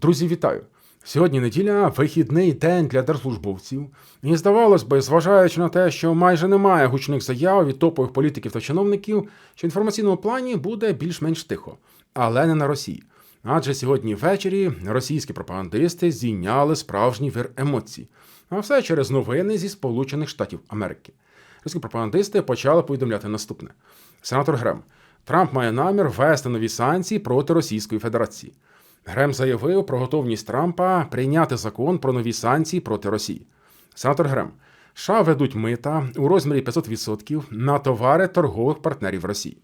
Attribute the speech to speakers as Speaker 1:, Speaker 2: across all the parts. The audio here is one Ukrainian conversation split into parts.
Speaker 1: Друзі, вітаю! Сьогодні неділя вихідний день для держслужбовців. І здавалось би, зважаючи на те, що майже немає гучних заяв від топових політиків та чиновників, що в інформаційному плані буде більш-менш тихо, але не на Росії. Адже сьогодні ввечері російські пропагандисти зійняли справжній вир емоцій, а все через новини зі Сполучених Штатів Америки. Російські пропагандисти почали повідомляти наступне: сенатор Грем. Трамп має намір ввести нові санкції проти Російської Федерації. Грем заявив про готовність Трампа прийняти закон про нові санкції проти Росії. Сенатор Грем. США ведуть мита у розмірі 500% на товари торгових партнерів Росії.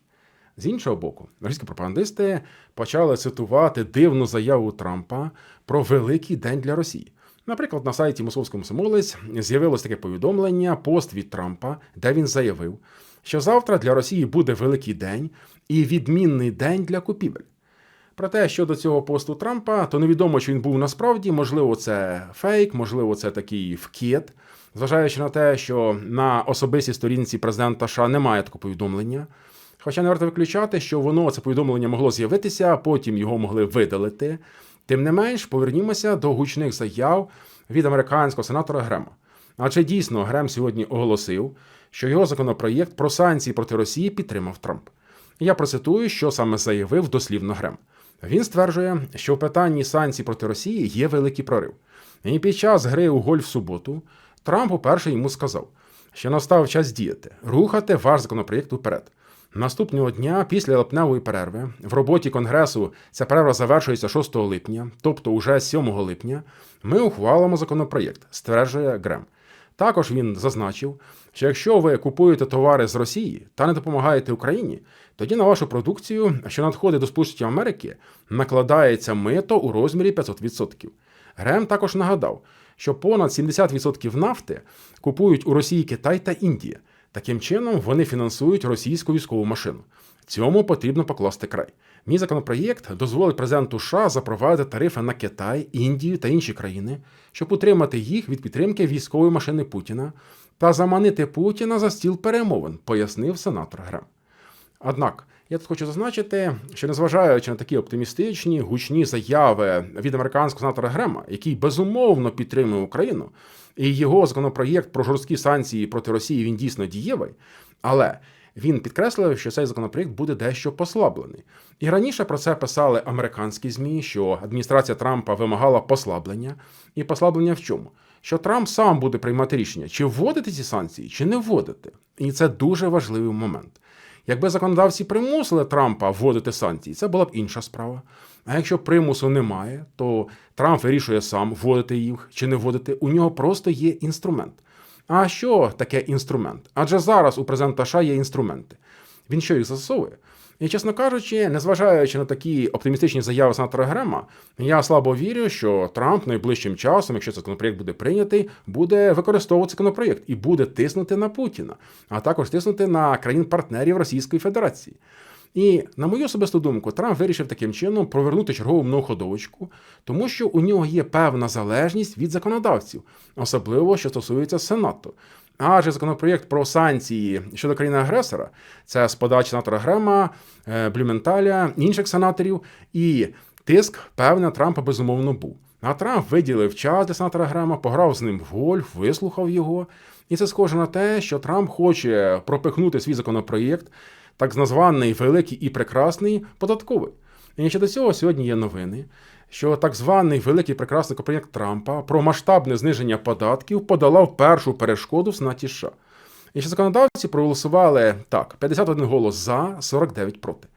Speaker 1: З іншого боку, російські пропагандисти почали цитувати дивну заяву Трампа про великий день для Росії. Наприклад, на сайті Московського Комсомолець з'явилось таке повідомлення, пост від Трампа, де він заявив, що завтра для Росії буде великий день і відмінний день для купівель. Проте щодо цього посту Трампа, то невідомо, чи він був насправді, можливо, це фейк, можливо, це такий вкид, зважаючи на те, що на особистій сторінці президента США немає такого повідомлення. Хоча не варто виключати, що воно це повідомлення могло з'явитися, а потім його могли видалити. Тим не менш, повернімося до гучних заяв від американського сенатора Грема. Адже дійсно Грем сьогодні оголосив, що його законопроєкт про санкції проти Росії підтримав Трамп. Я процитую, що саме заявив дослівно Грем. Він стверджує, що в питанні санкцій проти Росії є великий прорив. І під час гри у гольф в суботу Трамп уперше йому сказав, що настав час діяти, рухати ваш законопроєкт уперед. Наступного дня, після липневої перерви, в роботі Конгресу ця перерва завершується 6 липня, тобто уже 7 липня, ми ухвалимо законопроєкт, стверджує Грем. Також він зазначив, що якщо ви купуєте товари з Росії та не допомагаєте Україні, тоді на вашу продукцію, що надходить до Сполучених Америки, накладається мито у розмірі 500%. Грем також нагадав, що понад 70% нафти купують у Росії Китай та Індія. Таким чином вони фінансують російську військову машину. Цьому потрібно покласти край. Мій законопроєкт дозволить президенту США запровадити тарифи на Китай, Індію та інші країни, щоб утримати їх від підтримки військової машини Путіна та заманити Путіна за стіл перемовин, пояснив сенатор Грем. Однак я тут хочу зазначити, що незважаючи на такі оптимістичні гучні заяви від американського сенатора Грема, який безумовно підтримує Україну, і його законопроєкт про жорсткі санкції проти Росії він дійсно дієвий, але він підкреслив, що цей законопроєкт буде дещо послаблений. І раніше про це писали американські змі, що адміністрація Трампа вимагала послаблення, і послаблення в чому? Що Трамп сам буде приймати рішення, чи вводити ці санкції, чи не вводити. І це дуже важливий момент. Якби законодавці примусили Трампа вводити санкції, це була б інша справа. А якщо примусу немає, то Трамп вирішує сам вводити їх чи не вводити. У нього просто є інструмент. А що таке інструмент? Адже зараз у президента США є інструменти. Він що їх застосовує? І, чесно кажучи, незважаючи на такі оптимістичні заяви сенатора Грема, я слабо вірю, що Трамп найближчим часом, якщо цей законопроєкт буде прийнятий, буде використовувати законопроєкт і буде тиснути на Путіна, а також тиснути на країн-партнерів Російської Федерації. І, на мою особисту думку, Трамп вирішив таким чином провернути чергову многоходовочку, тому що у нього є певна залежність від законодавців, особливо що стосується Сенату. Адже законопроєкт про санкції щодо країни-агресора це з подачі сенатора Грема, е, Блюменталя, інших сенаторів, і тиск певне Трампа безумовно був. А Трамп виділив час для сенатора Грема, пограв з ним в гольф, вислухав його. І це схоже на те, що Трамп хоче пропихнути свій законопроєкт, так званий великий і прекрасний податковий. І ще до цього сьогодні є новини, що так званий великий прекрасний проєкт Трампа про масштабне зниження податків подолав першу перешкоду в Сенаті США. І ще законодавці проголосували так: 51 голос за, 49 проти.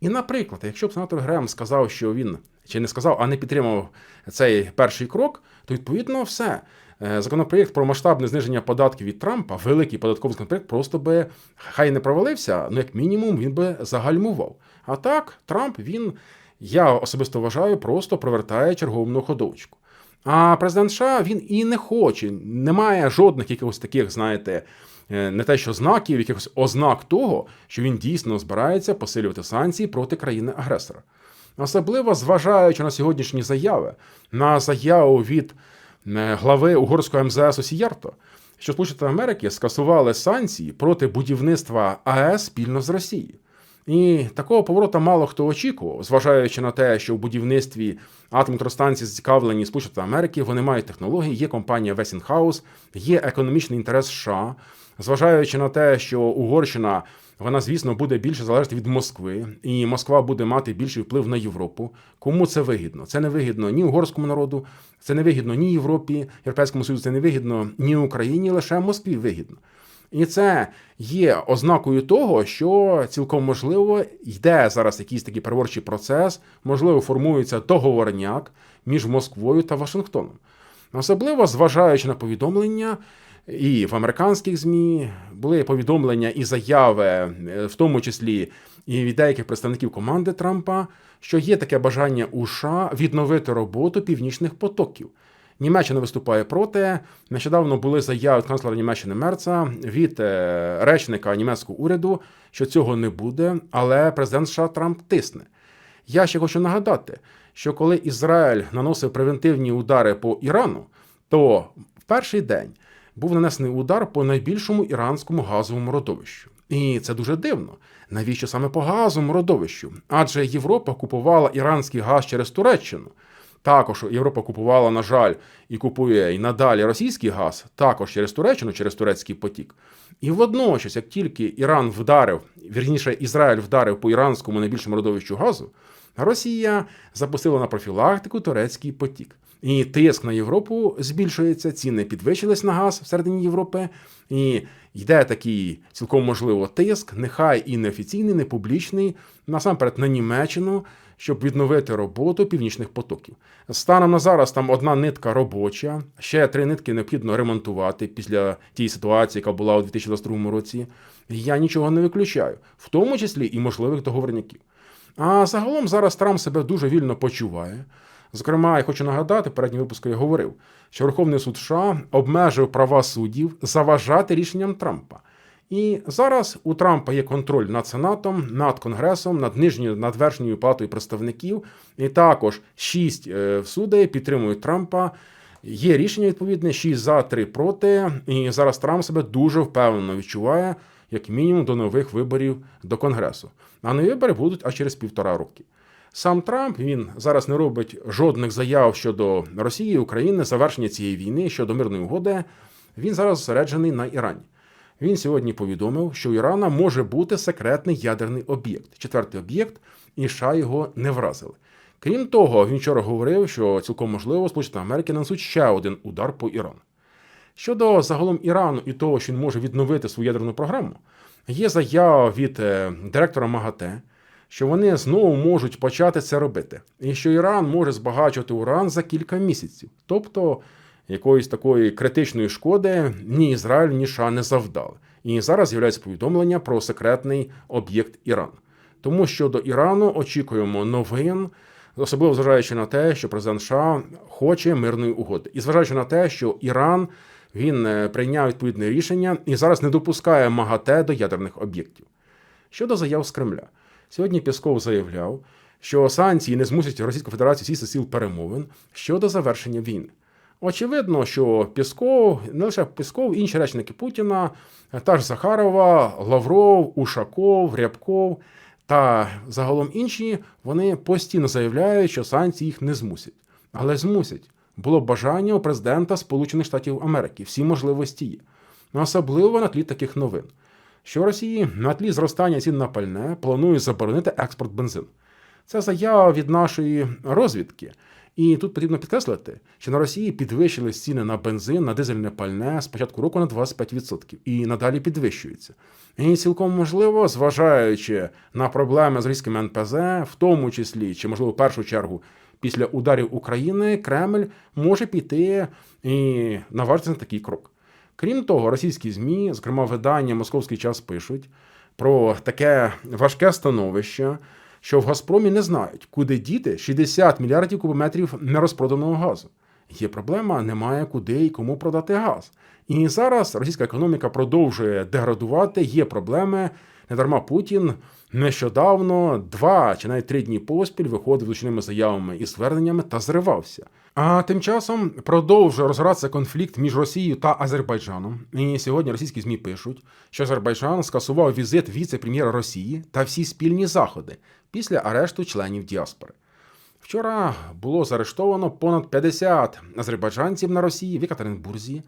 Speaker 1: І, наприклад, якщо б сенатор Грем сказав, що він чи не сказав, а не підтримав цей перший крок, то відповідно все. Е, законопроєкт про масштабне зниження податків від Трампа, великий податковий законопроєкт, просто би хай не провалився, ну як мінімум він би загальмував. А так, Трамп він, я особисто вважаю, просто провертає чергову ходовочку. А президент США він і не хоче, немає жодних якихось таких, знаєте, е, не те, що знаків, якихось ознак того, що він дійсно збирається посилювати санкції проти країни-агресора. Особливо зважаючи на сьогоднішні заяви, на заяву від е, глави угорського МЗС Осіярто, що Сполучені Америки скасували санкції проти будівництва АЕС спільно з Росією. І такого поворота мало хто очікував, зважаючи на те, що в будівництві атомної електростанції зацікавлені Сполучені Америки, вони мають технології, є компанія Westinghouse, є економічний інтерес США, зважаючи на те, що Угорщина. Вона, звісно, буде більше залежати від Москви, і Москва буде мати більший вплив на Європу. Кому це вигідно? Це не вигідно ні угорському народу, це не вигідно ні Європі, Європейському Союзу, це не вигідно ні Україні, лише Москві вигідно. І це є ознакою того, що цілком можливо йде зараз якийсь такий переворчий процес, можливо, формується договорняк між Москвою та Вашингтоном. Особливо зважаючи на повідомлення. І в американських ЗМІ були повідомлення і заяви, е, в тому числі і від деяких представників команди Трампа, що є таке бажання у США відновити роботу північних потоків. Німеччина виступає проти. Нещодавно були заяви канцлера Німеччини Мерца від е, речника німецького уряду, що цього не буде, але президент США Трамп тисне. Я ще хочу нагадати, що коли Ізраїль наносив превентивні удари по Ірану, то в перший день був нанесений удар по найбільшому іранському газовому родовищу. І це дуже дивно. Навіщо саме по газовому родовищу? Адже Європа купувала іранський газ через Туреччину. Також Європа купувала, на жаль, і купує і надалі російський газ, також через Туреччину, через турецький потік. І водночас, як тільки Іран вдарив, вірніше Ізраїль вдарив по іранському найбільшому родовищу газу, Росія запустила на профілактику турецький потік. І тиск на Європу збільшується, ціни підвищились на газ всередині Європи. І йде такий цілком можливо тиск, нехай і неофіційний, не публічний, насамперед на Німеччину, щоб відновити роботу північних потоків. Станом на зараз там одна нитка робоча, ще три нитки необхідно ремонтувати після тієї ситуації, яка була у 2022 році. Я нічого не виключаю, в тому числі і можливих договорників. А загалом зараз Трамп себе дуже вільно почуває. Зокрема, я хочу нагадати, передній випуску я говорив, що Верховний суд США обмежив права суддів заважати рішенням Трампа. І зараз у Трампа є контроль над Сенатом, над Конгресом, над нижньою над верхньою палатою представників. І також шість е, судей підтримують Трампа. Є рішення відповідне: 6 за, 3 проти. І зараз Трамп себе дуже впевнено відчуває, як мінімум, до нових виборів до Конгресу. А нові вибори будуть аж через півтора роки. Сам Трамп він зараз не робить жодних заяв щодо Росії, України, завершення цієї війни щодо мирної угоди. Він зараз зосереджений на Ірані. Він сьогодні повідомив, що у Ірана може бути секретний ядерний об'єкт, четвертий об'єкт, і США його не вразили. Крім того, він вчора говорив, що цілком можливо Сполучені Америки нанесуть ще один удар по Ірану. Щодо загалом Ірану і того, що він може відновити свою ядерну програму, є заява від е, директора МАГАТЕ що вони знову можуть почати це робити, і що Іран може збагачувати уран за кілька місяців. Тобто якоїсь такої критичної шкоди ні Ізраїль, ні США не завдали. І зараз з'являється повідомлення про секретний об'єкт Ірану. Тому що до Ірану очікуємо новин, особливо зважаючи на те, що президент США хоче мирної угоди, і зважаючи на те, що Іран він е, прийняв відповідне рішення і зараз не допускає МАГАТЕ до ядерних об'єктів. Щодо заяв з Кремля. Сьогодні Пісков заявляв, що санкції не змусять Російську Федерацію сісти сіл перемовин щодо завершення війни. Очевидно, що Пісков, не лише Пісков, інші речники Путіна, та ж Захарова, Лавров, Ушаков, Рябков та загалом інші, вони постійно заявляють, що санкції їх не змусять. Але змусять. Було бажання у президента Сполучених Штатів Америки, всі можливості є. Особливо на тлі таких новин що Росії на тлі зростання цін на пальне планує заборонити експорт бензину. Це заява від нашої розвідки. І тут потрібно підкреслити, що на Росії підвищили ціни на бензин, на дизельне пальне з початку року на 25% і надалі підвищуються. І цілком можливо, зважаючи на проблеми з російським НПЗ, в тому числі чи, можливо, в першу чергу після ударів України, Кремль може піти і наважитися на такий крок. Крім того, російські ЗМІ, зокрема видання Московський час пишуть про таке важке становище, що в Газпромі не знають, куди діти 60 мільярдів кубометрів нерозпроданого газу. Є проблема, немає куди і кому продати газ. І зараз російська економіка продовжує деградувати. Є проблеми. Недарма Путін нещодавно два чи навіть три дні поспіль виходив з заявами і зверненнями та зривався. А тим часом продовжує розгоратися конфлікт між Росією та Азербайджаном. І сьогодні російські ЗМІ пишуть, що Азербайджан скасував візит віце-прем'єра Росії та всі спільні заходи після арешту членів діаспори. Вчора було заарештовано понад 50 азербайджанців на Росії в Екатеринбурзі.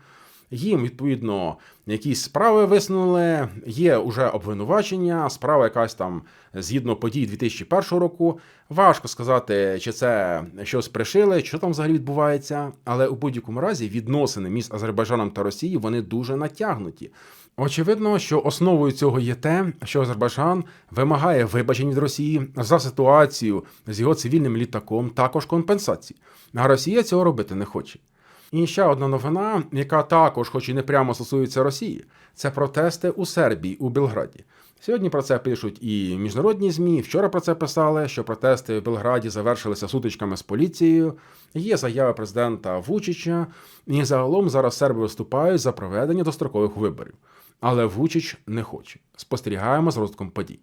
Speaker 1: Їм, відповідно, якісь справи висунули, є уже обвинувачення, справа якась там згідно подій 2001 року. Важко сказати, чи це щось пришили, що там взагалі відбувається. Але у будь-якому разі відносини між Азербайджаном та Росією вони дуже натягнуті. Очевидно, що основою цього є те, що Азербайджан вимагає вибачень від Росії за ситуацію з його цивільним літаком, також компенсації. А Росія цього робити не хоче. І ще одна новина, яка також, хоч і не прямо стосується Росії, це протести у Сербії у Белграді. Сьогодні про це пишуть і міжнародні змі. Вчора про це писали, що протести в Белграді завершилися сутичками з поліцією. Є заяви президента Вучича, і загалом зараз серби виступають за проведення дострокових виборів. Але Вучич не хоче. Спостерігаємо з розвитком подій.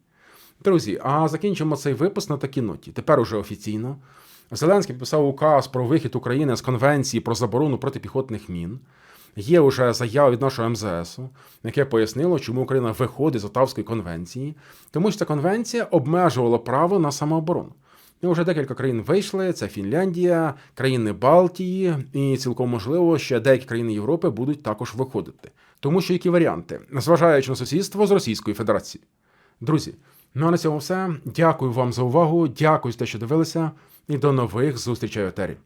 Speaker 1: Друзі, а закінчимо цей випуск на такій ноті. Тепер уже офіційно. Зеленський підписав указ про вихід України з конвенції про заборону протипіхотних мін. Є вже заява від нашого МЗС, яке пояснило, чому Україна виходить з Отавської конвенції, тому що ця конвенція обмежувала право на самооборону. І вже декілька країн вийшли: це Фінляндія, країни Балтії, і цілком можливо, ще деякі країни Європи будуть також виходити. Тому що які варіанти, зважаючи на сусідство з Російською Федерацією. Друзі, ну а на цьому все. Дякую вам за увагу. Дякую за те, що дивилися, і до нових зустрічей у етері.